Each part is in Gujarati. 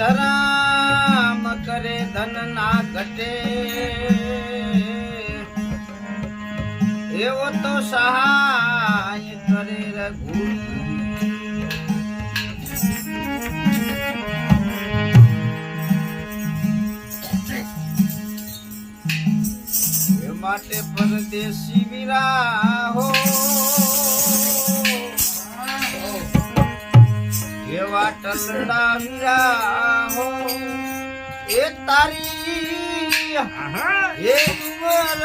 ધરામ કરે ધન ના ઘટે. એવો તો સહાય કરે રઘુ માટે પરદેશી વિરાહો એવા ટલડા વિરાહો એ તારી એ ઉંમર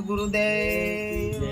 গুরুদেব